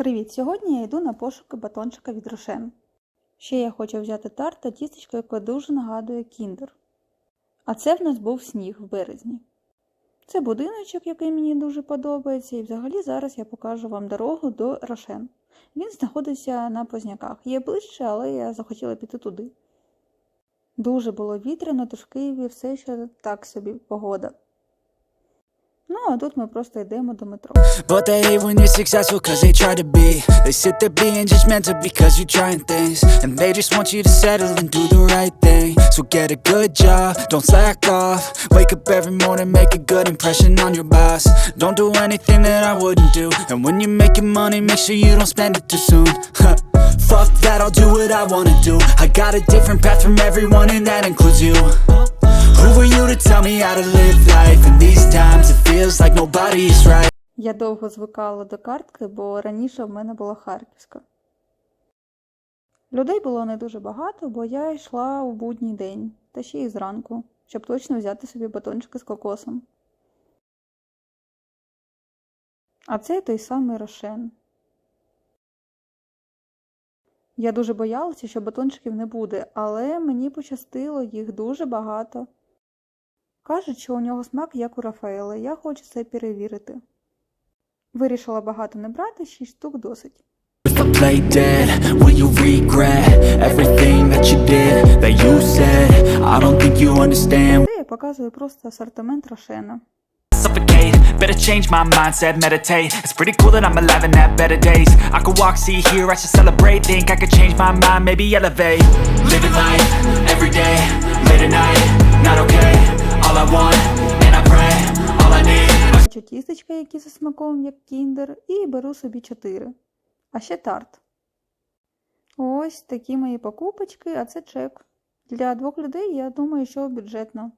Привіт! Сьогодні я йду на пошуки батончика від Рошен. Ще я хочу взяти тарт та тістечко, яке дуже нагадує кіндер. А це в нас був сніг в березні. Це будиночок, який мені дуже подобається, і взагалі зараз я покажу вам дорогу до Рошен. Він знаходиться на Позняках. Є ближче, але я захотіла піти туди. Дуже було вітряно, тож в Києві все ще так собі погода. Ну, а тут ми просто йдемо до метро. But they hate when you're successful cause they try to be They sit there being judgmental because you're trying things And they just want you to settle and do the right thing So get a good job, don't slack off Wake up every morning, make a good impression on your boss Don't do anything that I wouldn't do And when you're making money, make sure you don't spend it too soon Fuck that, I'll do what I wanna do I got a different path from everyone and that includes you Я довго звикала до картки, бо раніше в мене була харківська. Людей було не дуже багато, бо я йшла у будній день, та ще й зранку, щоб точно взяти собі батончики з кокосом. А це той самий Рошен. Я дуже боялася, що батончиків не буде, але мені пощастило, їх дуже багато. Кажуть, що у нього смак як у Рафаела, я хочу це перевірити. Вирішила багато не брати, 6 штук досить. Це я показую просто асортимент Рошена. Better change my mindset, meditate. It's pretty cool that I'm alive and have better days. I could walk, see, hear, I should celebrate. Think I could change my mind, maybe elevate. Living life every day, late at night, Хочу які за смаком, як кіндер, і беру собі 4. А ще тарт. Ось такі мої покупочки, а це чек. Для двох людей, я думаю, що бюджетно.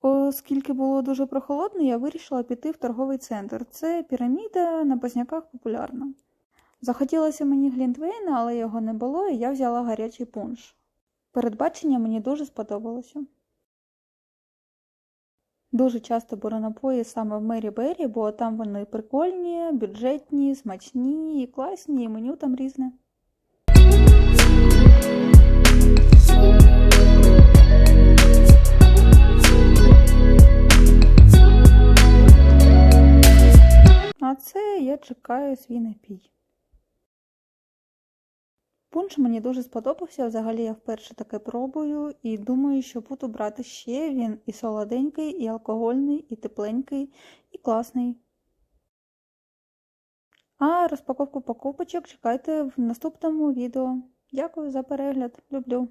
Оскільки було дуже прохолодно, я вирішила піти в торговий центр. Це піраміда на Позняках популярна. Захотілося мені глінтвейна, але його не було, і я взяла гарячий пунш. Передбачення мені дуже сподобалося. Дуже часто беру напої саме в Мері Бері, бо там вони прикольні, бюджетні, смачні і класні, і меню там різне. А це я чекаю свій напій. Пунш мені дуже сподобався. Взагалі я вперше таке пробую і думаю, що буду брати ще він і солоденький, і алкогольний, і тепленький, і класний. А розпаковку покупочок чекайте в наступному відео. Дякую за перегляд. Люблю.